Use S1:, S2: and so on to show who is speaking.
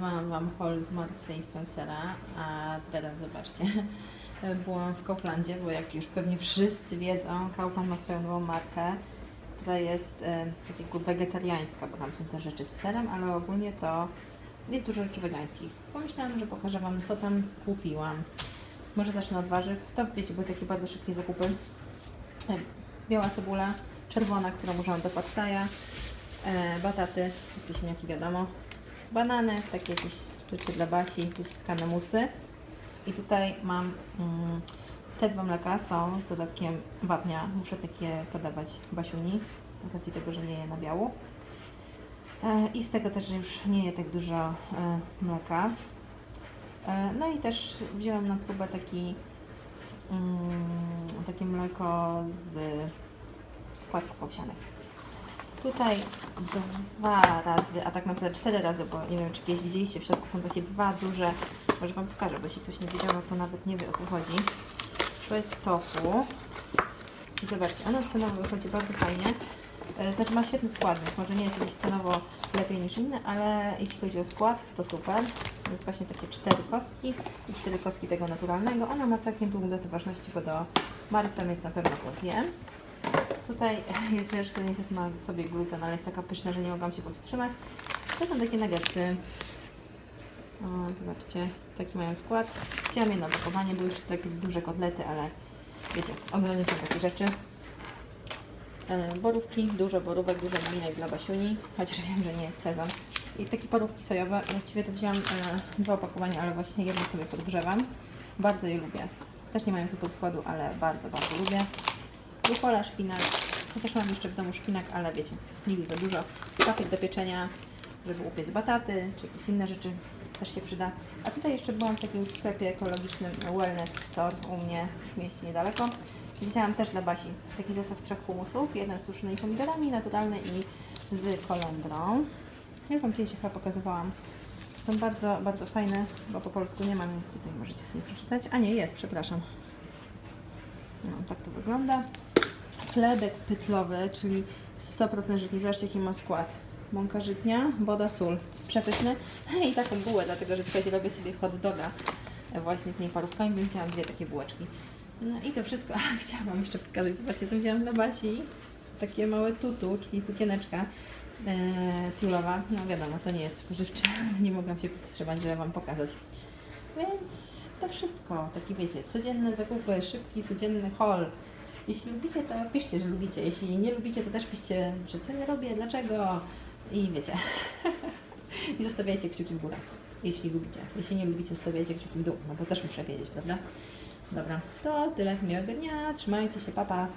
S1: Mam Wam haul z Marksa i Spencera, a teraz zobaczcie. Byłam w Kauflandzie, bo jak już pewnie wszyscy wiedzą, Kaufland ma swoją nową markę, która jest e, wegetariańska, bo tam są te rzeczy z serem, ale ogólnie to jest dużo rzeczy wegańskich. Pomyślałam, że pokażę Wam, co tam kupiłam. Może zacznę od warzyw. To wiecie, były takie bardzo szybkie zakupy. E, Biała cebula, czerwona, którą użyłam do pad thai'a, e, bataty, słodkie ziemniaki wiadomo, banany, takie jakieś rzeczy dla Basi, wyciskane musy. I tutaj mam mm, te dwa mleka są z dodatkiem wapnia. Muszę takie podawać Basiuni, z racji tego, że nie je na biału. E, I z tego też, że już nie je tak dużo e, mleka. E, no i też wzięłam na próbę taki, mm, takie mleko z płatków owsianych. Tutaj dwa razy, a tak naprawdę cztery razy, bo nie wiem czy kiedyś widzieliście, w środku są takie dwa duże, może Wam pokażę, bo jeśli ktoś nie wiedział, no to nawet nie wie o co chodzi. To jest tofu. I zobaczcie, ono cenowo wychodzi bardzo fajnie. E, Znaczy ma świetny skład, więc może nie jest jakiś cenowo lepiej niż inny, ale jeśli chodzi o skład, to super. Jest właśnie takie cztery kostki i cztery kostki tego naturalnego. Ono ma całkiem długą datę ważności, bo do marca, więc na pewno to zjem. Tutaj jest rzecz, która niestety ma w sobie gluten, ale jest taka pyszna, że nie mogłam się powstrzymać. To są takie nuggetsy. O, zobaczcie, taki mają skład. Chciałam je na opakowanie, były jeszcze takie duże kotlety, ale wiecie, ogromnie są takie rzeczy. E, Borówki, dużo borówek, dużo malinek dla Basiuni, chociaż wiem, że nie jest sezon. I takie parówki sojowe, właściwie to wziąłam e, dwa opakowania, ale właśnie jedno sobie podgrzewam. Bardzo je lubię. Też nie mają super składu, ale bardzo, bardzo lubię. Rukola, szpinak, chociaż mam jeszcze w domu szpinak, ale wiecie, nigdy za dużo. Papier do pieczenia, żeby upiec bataty, czy jakieś inne rzeczy też się przyda. A tutaj jeszcze byłam w takim sklepie ekologicznym Wellness Store u mnie w mieście niedaleko. Widziałam też dla Basi taki zestaw trzech humusów, jeden z suszonymi pomidorami, naturalny i z kolendrą. Ja Wam kiedyś chyba pokazywałam. Są bardzo, bardzo fajne, bo po polsku nie ma, więc tutaj możecie sobie przeczytać. A nie, jest, przepraszam. No, tak to wygląda. Chlebek pytlowy, czyli 100% żytni. Zobaczcie, jaki ma skład. Mąka żytnia, woda, sól. Przepyszny. I taką bułę, dlatego że słuchajcie, robię sobie hot doga e, właśnie z tymi parówkami, więc wzięłam dwie takie bułeczki. No i to wszystko. A, chciałam wam jeszcze pokazać. Zobaczcie, co wzięłam dla Basi. Takie małe tutu, czyli sukieneczka e, tiulowa. No wiadomo, to nie jest spożywcze, nie mogłam się powstrzymać, żeby Wam pokazać. Więc to wszystko. Takie wiecie, codzienne zakupy, szybki, codzienny haul. Jeśli lubicie, to piszcie, że lubicie. Jeśli nie lubicie, to też piszcie, że co ja robię, dlaczego. I wiecie. I zostawiajcie kciuki w górę, jeśli lubicie. Jeśli nie lubicie, zostawiajcie kciuki w dół, no bo też muszę wiedzieć, prawda? Dobra, to tyle. Miłego dnia, trzymajcie się, papa. Pa.